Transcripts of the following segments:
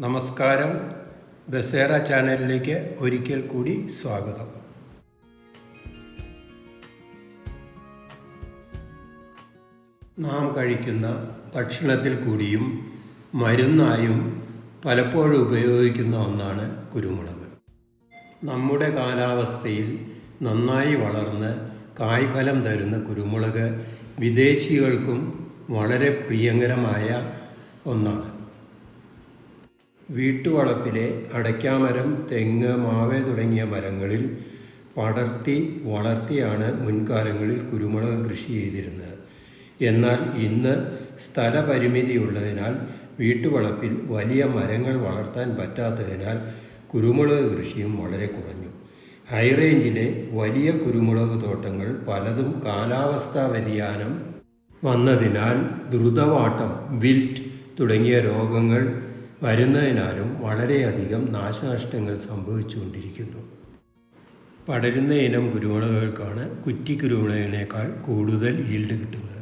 നമസ്കാരം. ബസേറ ചാനലിലേക്ക് ഒരിക്കൽ കൂടി സ്വാഗതം. നാം കഴിക്കുന്ന ഭക്ഷണത്തിൽ കൂടിയും മരുന്നായും പലപ്പോഴും ഉപയോഗിക്കുന്ന ഒന്നാണ് കുരുമുളക്. നമ്മുടെ കാലാവസ്ഥയിൽ നന്നായി വളർന്ന് കായ്ഫലം തരുന്ന കുരുമുളക് വിദേശികൾക്കും വളരെ പ്രിയങ്കരമായ ഒന്നാണ്. വീട്ടുവളപ്പിലെ അടയ്ക്കാമരം തെങ്ങ് മാവ് തുടങ്ങിയ മരങ്ങളിൽ പടർത്തി വളർത്തിയാണ് മുൻകാലങ്ങളിൽ കുരുമുളക് കൃഷി ചെയ്തിരുന്നത്. എന്നാൽ ഇന്ന് സ്ഥലപരിമിതിയുള്ളതിനാൽ വീട്ടുവളപ്പിൽ വലിയ മരങ്ങൾ വളർത്താൻ പറ്റാത്തതിനാൽ കുരുമുളക് കൃഷിയും വളരെ കുറഞ്ഞു. ഹൈറേഞ്ചിലെ വലിയ കുരുമുളക് തോട്ടങ്ങൾ പലതും കാലാവസ്ഥാ വ്യതിയാനം വന്നതിനാൽ ദ്രുതവാട്ടം വിൽറ്റ് തുടങ്ങിയ രോഗങ്ങൾ വരുന്നതിനാലും വളരെയധികം നാശനഷ്ടങ്ങൾ സംഭവിച്ചുകൊണ്ടിരിക്കുന്നു. പടരുന്ന ഇനം കുരുമുളകുകൾക്കാണ് കുറ്റി കുരുമുളകിനേക്കാൾ കൂടുതൽ ഈൽഡ് കിട്ടുന്നത്.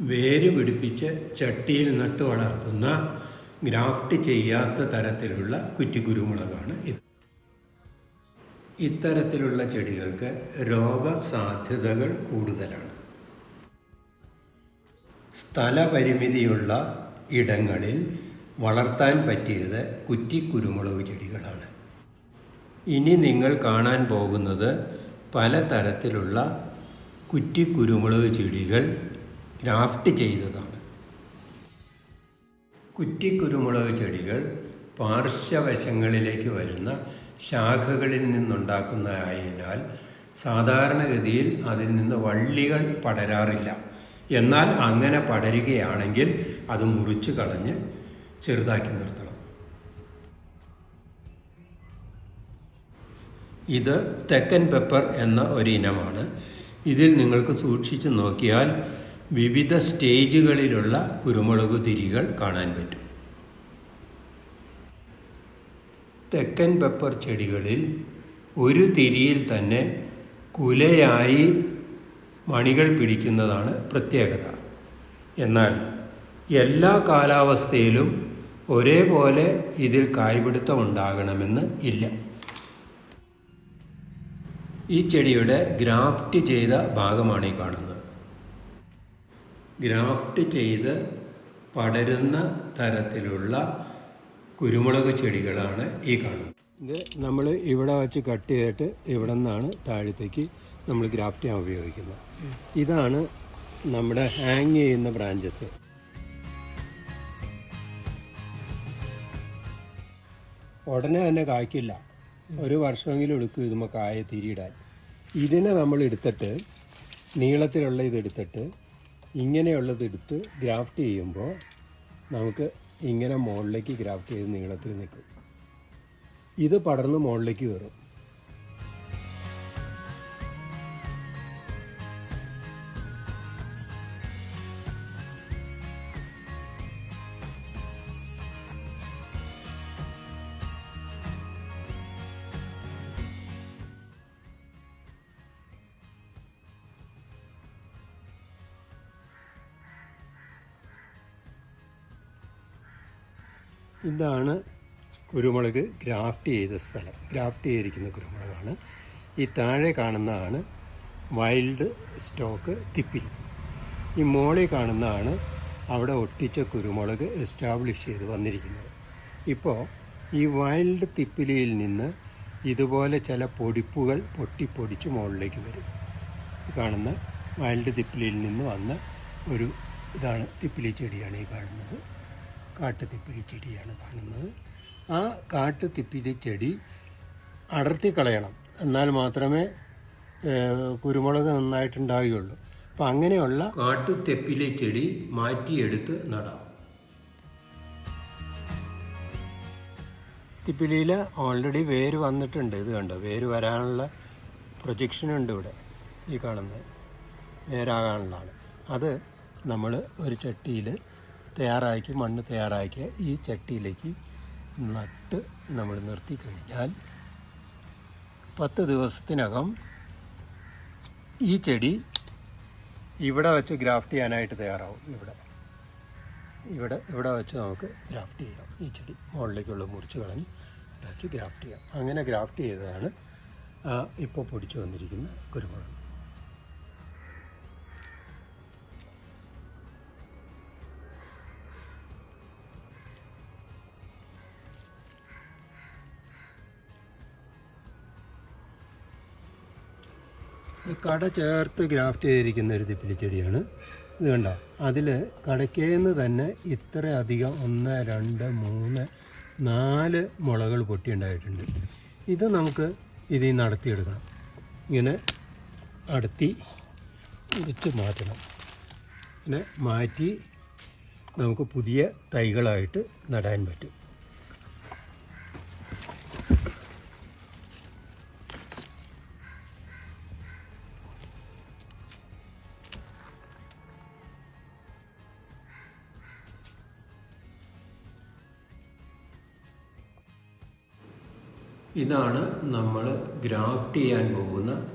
വേര് പിടിപ്പിച്ച് ചട്ടിയിൽ നട്ടു വളർത്തുന്ന ഗ്രാഫ്റ്റ് ചെയ്യാത്ത തരത്തിലുള്ള കുറ്റിക്കുരുമുളകാണ് ഇത്. ഇത്തരത്തിലുള്ള ചെടികൾക്ക് രോഗസാധ്യതകൾ കൂടുതലാണ്. സ്ഥലപരിമിതിയുള്ള ഇടങ്ങളിൽ വളർത്താൻ പറ്റിയത് കുറ്റിക്കുരുമുളക് ചെടികളാണ്. ഇനി നിങ്ങൾ കാണാൻ പോകുന്നത് പലതരത്തിലുള്ള കുറ്റിക്കുരുമുളക് ചെടികൾ ഗ്രാഫ്റ്റ് ചെയ്തതാണ്. കുറ്റിക്കുരുമുളക് ചെടികൾ പാർശ്വവശങ്ങളിലേക്ക് വരുന്ന ശാഖകളിൽ നിന്നുണ്ടാക്കുന്നതായതിനാൽ സാധാരണഗതിയിൽ അതിൽ നിന്ന് വള്ളികൾ പടരാറില്ല. എന്നാൽ അങ്ങനെ പടരുകയാണെങ്കിൽ അത് മുറിച്ച് കളഞ്ഞ് ചെറുതാക്കി നിർത്തണം. ഇത് തെക്കൻ പെപ്പർ എന്ന ഒരു ഇനമാണ് ഇതിൽ നിങ്ങൾക്ക് സൂക്ഷിച്ചു നോക്കിയാൽ വിവിധ സ്റ്റേജുകളിലുള്ള കുരുമുളക് തിരികൾ കാണാൻ പറ്റും. തെക്കൻ പെപ്പർ ചെടികളിൽ ഒരു തിരിയിൽ തന്നെ കുലയായി മണികൾ പിടിക്കുന്നതാണ് പ്രത്യേകത. എന്നാൽ എല്ലാ കാലാവസ്ഥയിലും ഒരേപോലെ ഇതിൽ കായ്പിടുത്തം ഉണ്ടാകണമെന്ന് ഇല്ല. ഈ ചെടിയുടെ ഗ്രാഫ്റ്റ് ചെയ്ത ഭാഗമാണ് ഈ കാണുന്നത്. ഗ്രാഫ്റ്റ് ചെയ്ത് പടരുന്ന തരത്തിലുള്ള കുരുമുളക് ചെടികളാണ് ഈ കാണുന്നത്. ഇത് നമ്മൾ ഇവിടെ വച്ച് കട്ട് ചെയ്തിട്ട് ഇവിടെ നിന്നാണ് താഴത്തേക്ക് നമ്മൾ ഗ്രാഫ്റ്റ് ചെയ്യാൻ ഉപയോഗിക്കുന്നത്. ഇതാണ് നമ്മുടെ ഹാങ് ചെയ്യുന്ന ബ്രാഞ്ചസ് ഉടനെ തന്നെ കായ്ക്കില്ല. ഒരു വർഷമെങ്കിലും എടുക്കും ഇതുമ്പോൾ കായ തിരിയിടാൻ. ഇതിനെ നമ്മൾ എടുത്തിട്ട് നീളത്തിലുള്ള ഇതെടുത്തിട്ട് ഇങ്ങനെയുള്ളത് എടുത്ത് ഗ്രാഫ്റ്റ് ചെയ്യുമ്പോൾ നമുക്ക് ഇങ്ങനെ മുകളിലേക്ക് ഗ്രാഫ്റ്റ് ചെയ്ത് നീളത്തിൽ നിൽക്കും. ഇത് പടർന്ന് മുകളിലേക്ക് കയറും. ഇതാണ് കുരുമുളക് ഗ്രാഫ്റ്റ് ചെയ്ത സ്ഥലം. ഗ്രാഫ്റ്റ് ചെയ്തിരിക്കുന്ന കുരുമുളകാണ്. ഈ താഴെ കാണുന്നതാണ് വൈൽഡ് സ്റ്റോക്ക് തിപ്പിൽ ഈ മോളിൽ കാണുന്നതാണ് അവിടെ ഒട്ടിച്ച കുരുമുളക് എസ്റ്റാബ്ലിഷ് ചെയ്ത് വന്നിരിക്കുന്നത്. ഇപ്പോൾ ഈ വൈൽഡ് തിപ്പിലിയിൽ നിന്ന് ഇതുപോലെ ചില പൊടിപ്പുകൾ പൊട്ടിപ്പൊടിച്ച് മുകളിലേക്ക് വരും. കാണുന്ന വൈൽഡ് തിപ്പിലിയിൽ നിന്ന് വന്ന ഒരു ഇതാണ് തിപ്പിലി ചെടിയാണ് ഈ കാണുന്നത്. കാട്ടുതിപ്പിലി ചെടിയാണ് കാണുന്നത്. ആ കാട്ടുതിപ്പിലി ചെടി അടർത്തി കളയണം. എന്നാൽ മാത്രമേ കുരുമുളക് നന്നായിട്ടുണ്ടാവുകയുള്ളൂ. അപ്പം അങ്ങനെയുള്ള കാട്ടുതെപ്പിലെ ചെടി മാറ്റിയെടുത്ത് നടാം. തിപ്പിലിയിൽ ഓൾറെഡി വേര് വന്നിട്ടുണ്ട്. ഇത് കണ്ടോ? വേര് വരാനുള്ള പ്രൊജക്ഷൻ ഉണ്ട് ഇവിടെ ഈ കാണുന്നത്. വേരാകാനുള്ളതാണ്. അത് നമ്മൾ ഒരു ചട്ടിയിൽ തയ്യാറാക്കി മണ്ണ് തയ്യാറാക്കിയ ഈ ചട്ടിയിലേക്ക് നട്ട് നമ്മൾ നിർത്തി കഴിഞ്ഞാൽ പത്ത് ദിവസത്തിനകം ഈ ചെടി ഇവിടെ വെച്ച് ഗ്രാഫ്റ്റ് ചെയ്യാനായിട്ട് തയ്യാറാവും. ഇവിടെ. ഇവിടെ ഇവിടെ വെച്ച് നമുക്ക് ഗ്രാഫ്റ്റ് ചെയ്യാം. ഈ ചെടി മുകളിലേക്കുള്ള മുറിച്ച് കളഞ്ഞ് വെച്ച് ഗ്രാഫ്റ്റ് ചെയ്യാം. അങ്ങനെ ഗ്രാഫ്റ്റ് ചെയ്തതാണ് ഇപ്പോൾ പൊടിച്ചു വന്നിരിക്കുന്ന കുരുമുളക്. കട ചേർത്ത് ഗ്രാഫ്റ്റ് ചെയ്തിരിക്കുന്ന ഒരു തിപ്പിലി ചെടിയാണ്. ഇത് കണ്ട? അതിൽ കടക്കേന്ന് തന്നെ ഇത്രയധികം ഒന്ന് രണ്ട് മൂന്ന് നാല് മുളകൾ പൊട്ടിയുണ്ടായിട്ടുണ്ട്. ഇത് നമുക്ക് ഇതിൽ നടത്തിയെടുക്കണം. ഇങ്ങനെ അടുത്തി മുറിച്ച് മാറ്റണം. പിന്നെ മാറ്റി നമുക്ക് പുതിയ തൈകളായിട്ട് നടാൻ പറ്റും. ഇതാണ് നമ്മൾ ഗ്രാഫ്റ്റ് ചെയ്യാൻ പോകുന്ന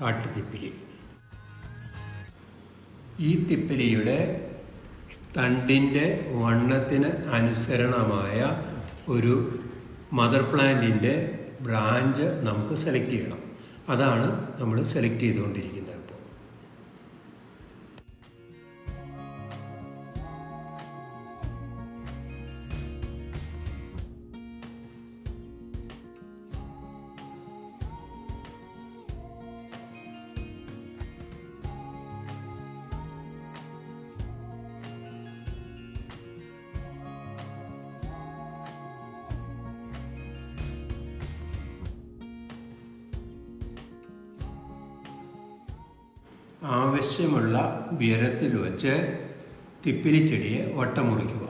കാട്ടുതിപ്പിലി. ഈ തിപ്പിലിയുടെ തണ്ടിന്റെ വണ്ണത്തിന് അനുസരണമായ ഒരു മദർ പ്ലാന്റിന്റെ ബ്രാഞ്ച് നമുക്ക് സെലക്ട് ചെയ്യണം. അതാണ് നമ്മൾ സെലക്ട് ചെയ്തുകൊണ്ടിരിക്കുന്നത്. ആവശ്യമുള്ള ഉയരത്തിൽ വച്ച് തിപ്പിരി ചെടിയെ വട്ടം മുറിക്കുക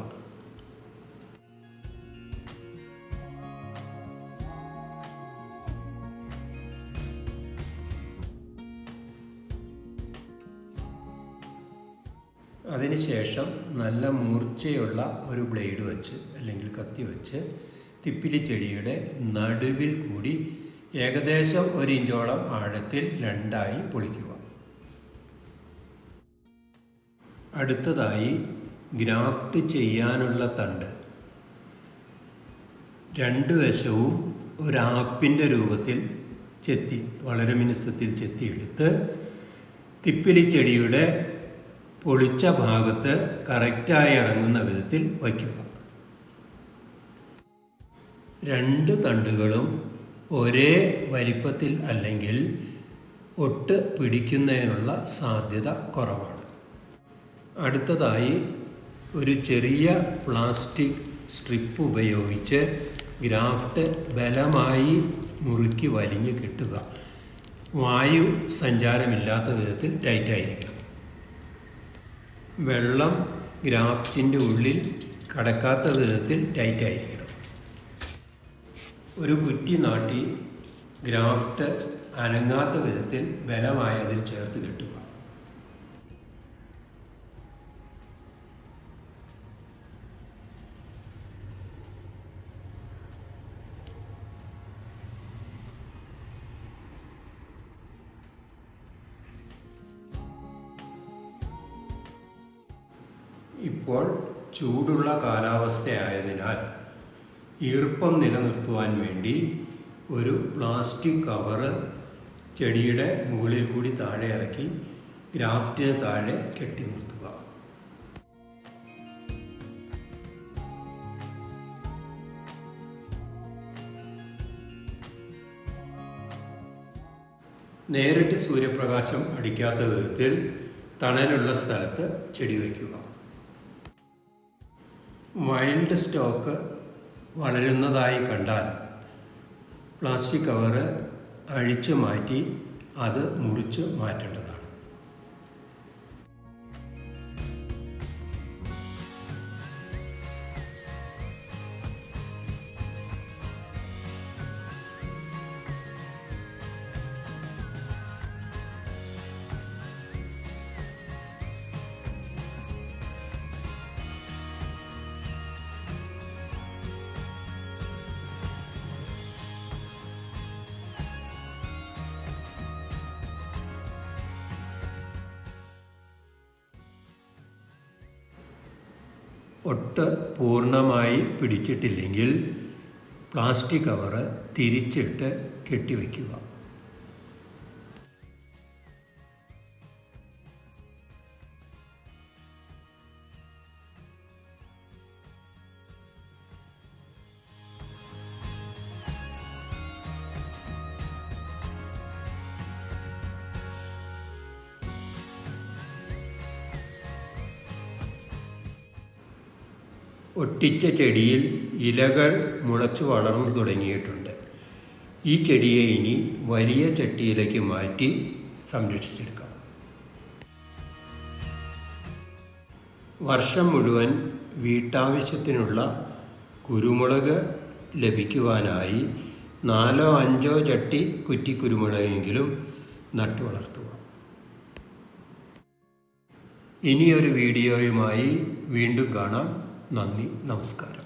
അതിനുശേഷം നല്ല മൂർച്ചയുള്ള ഒരു ബ്ലേഡ് വെച്ച് അല്ലെങ്കിൽ കത്തി വെച്ച് തിപ്പിലി ചെടിയുടെ നടുവിൽ കൂടി ഏകദേശം ഒരു ഇഞ്ചോളം ആഴത്തിൽ രണ്ടായി പൊളിക്കുക. അടുത്തതായി ഗ്രാഫ്റ്റ് ചെയ്യാനുള്ള തണ്ട്. രണ്ട് വശവും ഒരാപ്പിന്റെ രൂപത്തിൽ ചെത്തി വളരെ മിനുസത്തിൽ ചെത്തിയെടുത്ത് തിപ്പിലി ചെടിയുടെ പൊളിച്ച ഭാഗത്ത് കറക്റ്റായി ഇറങ്ങുന്ന വിധത്തിൽ വയ്ക്കുക. രണ്ട് തണ്ടുകളും ഒരേ വലിപ്പത്തിൽ അല്ലെങ്കിൽ ഒട്ട് പിടിക്കുന്നതിനുള്ള സാധ്യത കുറവാണ്. അടുത്തതായി ഒരു ചെറിയ പ്ലാസ്റ്റിക് സ്ട്രിപ്പ് ഉപയോഗിച്ച് ഗ്രാഫ്റ്റ് ബലമായി മുറുക്കി വലിഞ്ഞു കിട്ടുക. വായു സഞ്ചാരമില്ലാത്ത വിധത്തിൽ ടൈറ്റായിരിക്കണം. വെള്ളം ഗ്രാഫ്റ്റിന്റെ ഉള്ളിൽ കടക്കാത്ത വിധത്തിൽ ടൈറ്റായിരിക്കണം. ഒരു കുറ്റി നാട്ടി ഗ്രാഫ്റ്റ് അനങ്ങാത്ത വിധത്തിൽ ബലമായതിൽ ചേർത്ത് കെട്ടുക. ഇപ്പോൾ ചൂടുള്ള കാലാവസ്ഥയായതിനാൽ ഈർപ്പം നിലനിർത്തുവാൻ വേണ്ടി ഒരു പ്ലാസ്റ്റിക് കവറ് ചെടിയുടെ മുകളിൽ കൂടി താഴെ ഇറക്കി ഗ്രാഫ്റ്റിന് താഴെ കെട്ടി നിർത്തുക. നേരിട്ട് സൂര്യപ്രകാശം അടിക്കാത്ത വിധത്തിൽ തണലുള്ള സ്ഥലത്ത് ചെടി വയ്ക്കുക. വൈൽഡ് സ്റ്റോക്ക് വളരുന്നതായി കണ്ടാൽ പ്ലാസ്റ്റിക് കവറ് അഴിച്ചു മാറ്റി അത് മുറിച്ച് മാറ്റേണ്ടതാണ്. ഒട്ട് പൂർണമായി പിടിച്ചിട്ടില്ലെങ്കിൽ പ്ലാസ്റ്റിക് കവറ് തിരിച്ചിട്ട് കെട്ടിവെക്കുക ഒട്ടിച്ച ചെടിയിൽ ഇലകൾ മുളച്ചു വളർന്നു തുടങ്ങിയിട്ടുണ്ട്. ഈ ചെടിയെ ഇനി വലിയ ചട്ടിയിലേക്ക് മാറ്റി സംരക്ഷിച്ചെടുക്കാം. വർഷം മുഴുവൻ വീട്ടാവശ്യത്തിനുള്ള കുരുമുളക് ലഭിക്കുവാനായി നാലോ അഞ്ചോ ചട്ടി കുറ്റി കുരുമുളകെങ്കിലും നട്ടു വളർത്തുക. ഇനിയൊരു വീഡിയോയുമായി വീണ്ടും കാണാം. നന്ദി നമസ്കാരം.